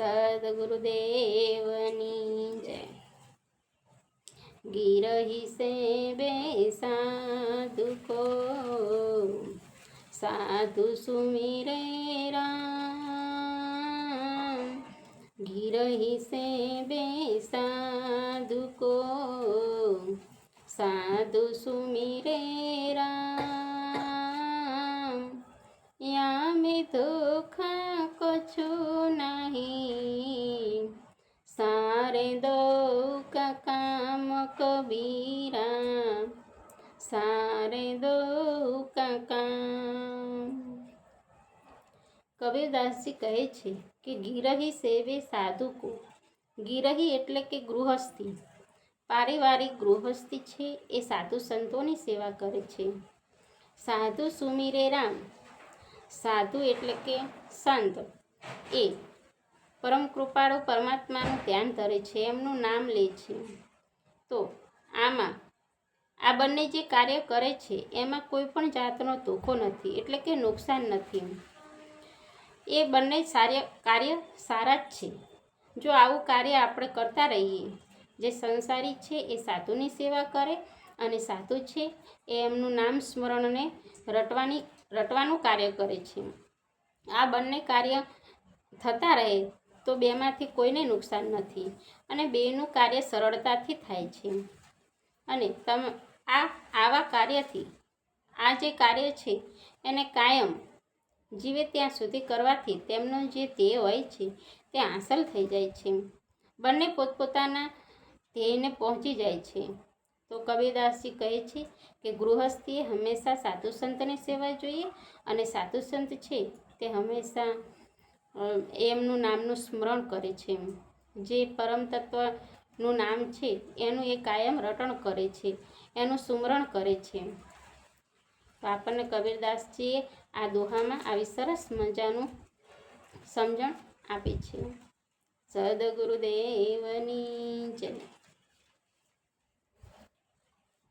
સદગુરુદેવની જય ગિરહી સે બેસા દુખો સાધુ સુમિરે રામ ગિરહી સે બેસા દુખો સાધુ સુમિરે રામ કરે દો કામ કબીરા. સારે દો કબીરદાસજી કહે છે કે ગિરહી સેવે સાધુ સાધુકો ગિરહી એટલે કે ગૃહસ્થી. પારિવારિક ગૃહસ્થી છે એ સાધુ સંતોની સેવા કરે છે. સાધુ સુમિરે રામ. સાધુ એટલે કે સંત. એ પરમ કૃપાળુ પરમાત્માનું ધ્યાન ધરે છે, એમનું નામ લે છે. તો આમાં, આ બંને જે કાર્ય કરે છે, એમાં કોઈ પણ જાતનો ધોખો નથી, એટલે કે નુકસાન નથી. એ બંને સાર્ય, કાર્ય સારા જ છે. જો આવું કાર્ય આપણે કરતા રહીએ, જે સંસારી છે, એ સાધુની સેવા કરે અને સાધુ છે, એ એમનું નામ સ્મરણને રટવાની, રટવાનું કાર્ય કરે છે. આ બંને કાર્ય થતા રહે તો બેમાંથી કોઈને નુકસાન નથી અને બેનું કાર્ય સરળતાથી થાય છે. અને તમે, આ, આવા કાર્યથી, આ જે કાર્ય છે, એને કાયમ જીવે ત્યાં સુધી કરવાથી તેમનો જે ધ્યેય હોય છે, તે હાંસલ થઈ જાય છે. બંને પોતપોતાના ધ્યેયને પહોંચી જાય છે. તો કબીરદાસજી કહે છે કે ગૃહસ્થીએ હંમેશા સાધુ સંતની સેવા જોઈએ અને સાધુ સંત છે તે હંમેશા એમનું નામનું સ્મરણ કરે છે જે પરમ તત્વનું નામ છે, એનું એ કાયમ રટણ કરે છે, એનું સુમરણ કરે છે. તો આપણને કબીરદાસજીએ આ દોહામાં આવી સરસ મજાનું સમજણ આપે છે. સદગુરુદેવની